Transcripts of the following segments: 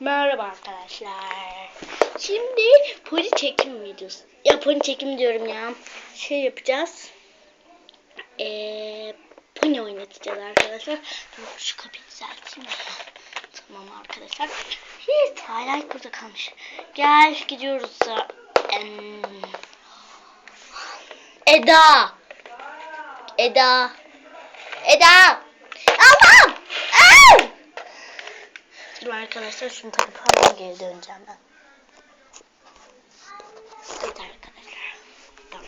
Merhaba arkadaşlar. Şimdi pony çekim videosu. Ya pony çekim diyorum ya. Şey yapacağız. Eee pony oynatacağız arkadaşlar. Dur şu kapıyı düzelteyim. Tamam arkadaşlar. Hiç hala burada kalmış. Gel gidiyoruz. Eda. Eda. Eda. Allah'ım. Ay! Dur arkadaşlar şunu takıp hemen geri döneceğim ben. Evet arkadaşlar. Tamam.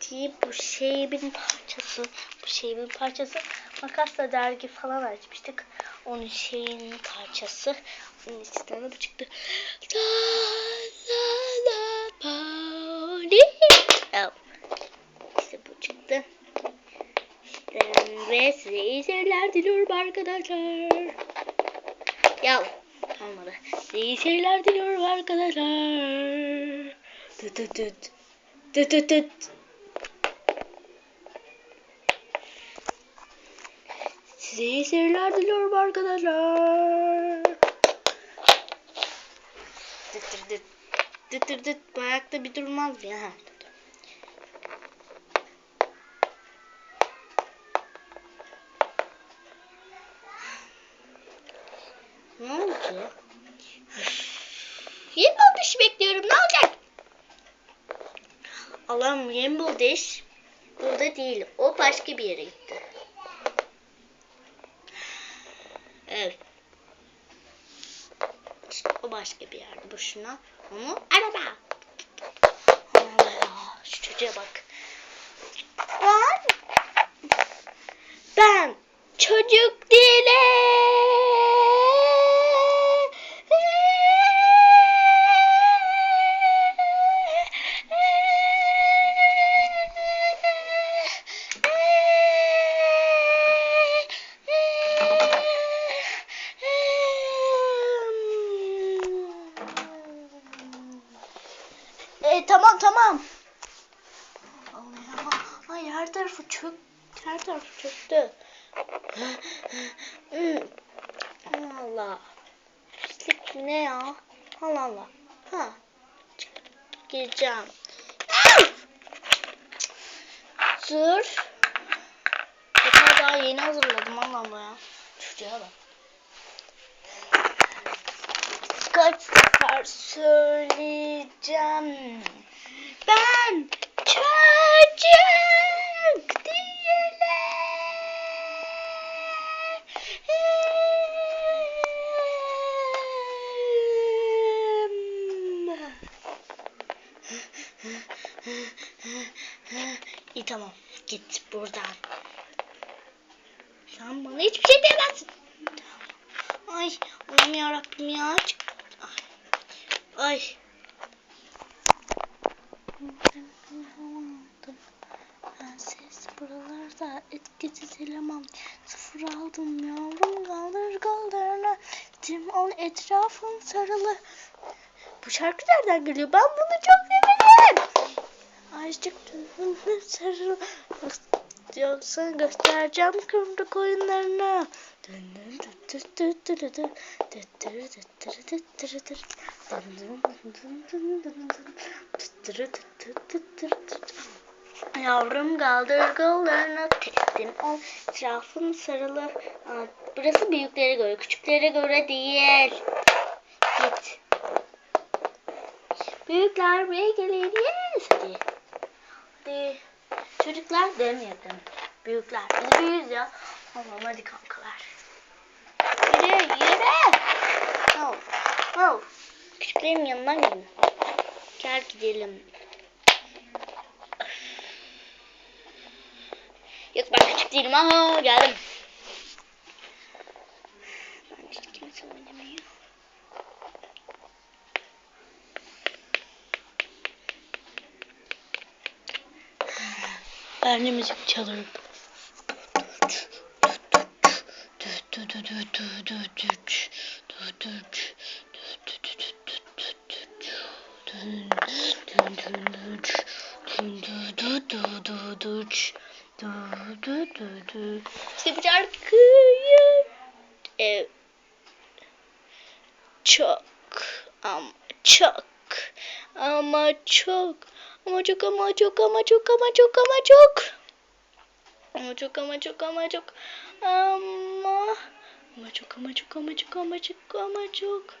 Hadi bu şeyin parçası. Bu şeyin parçası. Makasla dergi falan açmıştık. Onun şeyin parçası. Onun içinden de bu çıktı. La la la. Oh. İşte bu çıktı. Ve size iyi seyirler diliyorum arkadaşlar. Ya olmadı. İyi seyirler diliyorum arkadaşlar. Tüt tüt tüt. Tüt tüt tüt. Size iyi seyirler diliyorum arkadaşlar. Dıt dıt dıt. Dıt dıt dıt. Ayakta bir durmaz ya. Oldu? Rainbow Dash bekliyorum. Ne olacak? Allah'ım Rainbow Dash burada değil. O başka bir yere gitti. Evet. İşte o başka bir yerde. Boşuna onu araba. Allah. Şu çocuğa bak. Ben ben çocuk değilim. Tamam tamam. Allah ay her tarafı çök her tarafı çöktü. Allah. Pislik ne ya? Allah Allah. Ha. Gireceğim. Dur. Hatta daha yeni hazırladım Allah Allah ya. Çocuğa bak. Kaç sefer söyleyeceğim. Ben çocuk değilim. İyi tamam. Git buradan. Sen bana hiçbir şey diyemezsin. Ay Allah'ım yarabbim ya. Ay. Ay. Etkisiz eleman. Sıfır aldım yavrum kaldır kaldırına. Tim ol etrafın sarılı. Bu şarkı nereden geliyor? Ben bunu çok severim. Aycık tüzünü sarılı. Yoksa göstereceğim kırmızı koyunlarına. Yavrum kaldır kollarına teslim ol. Etrafın sarılı. Aa, Burası büyüklere göre, küçüklere göre değil. Git. Büyükler buraya gelir. Yes. Hadi. Hadi. Çocuklar demeyelim. Büyükler. Biz büyüğüz ya. Tamam hadi kankalar. Yürü yürü. No. No. Küçüklerin yanından gidin. Gel gidelim. Yok ben küçük değilim. Aha geldim. Ben hiç kimse oynamıyor. Ben de müzik çalarım. İşte bu şarkıyı e, çok ama çok ama çok ama çok ama çok ama çok ama çok ama çok ama çok ama çok ama çok ama ama çok ama çok ama çok ama çok ama çok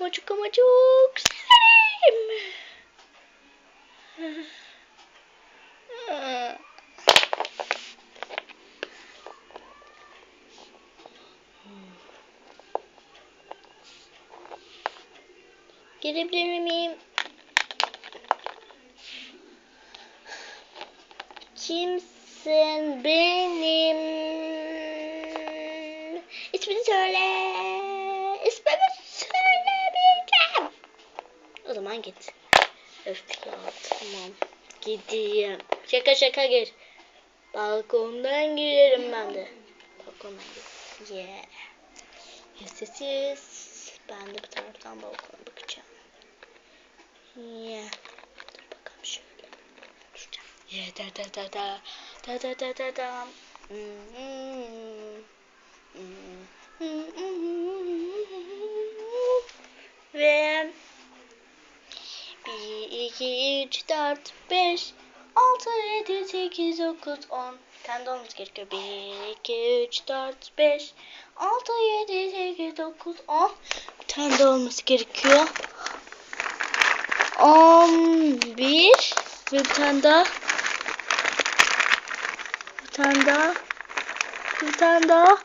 ama çok ama çok severim. Girebilir miyim? Kimsin benim? İsmini söyle. İsmini söylemeyeceğim. O zaman git. Öf ya tamam. Gideyim. Şaka şaka gir. Balkondan girerim ben de. Balkondan gir. Yeah. Yes yes yes. Ben de bu taraftan balkona. Yeah. Dur bakalım şöyle. Duracağım. Yeah da da da da. Da da da da da. Ve 1, 2, 3, 4, 5, 6, 7, 8, 9, 10. Bir tane de olması gerekiyor. 1, 2, 3, 4, 5, 6, 7, 8, 9, 10. Bir tane de olması gerekiyor. 11 ve bir tane daha. Bir tane daha. Bir tane daha.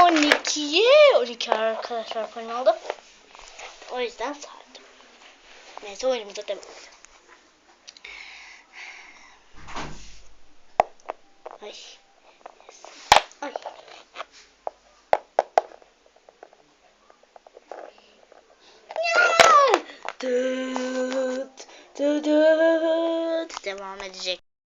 12. 12 arkadaşlar falan oldu. O yüzden sardım. Neyse oyunumuza devam edelim. Ya! Dıt, dıt, dıt. Devam edecek.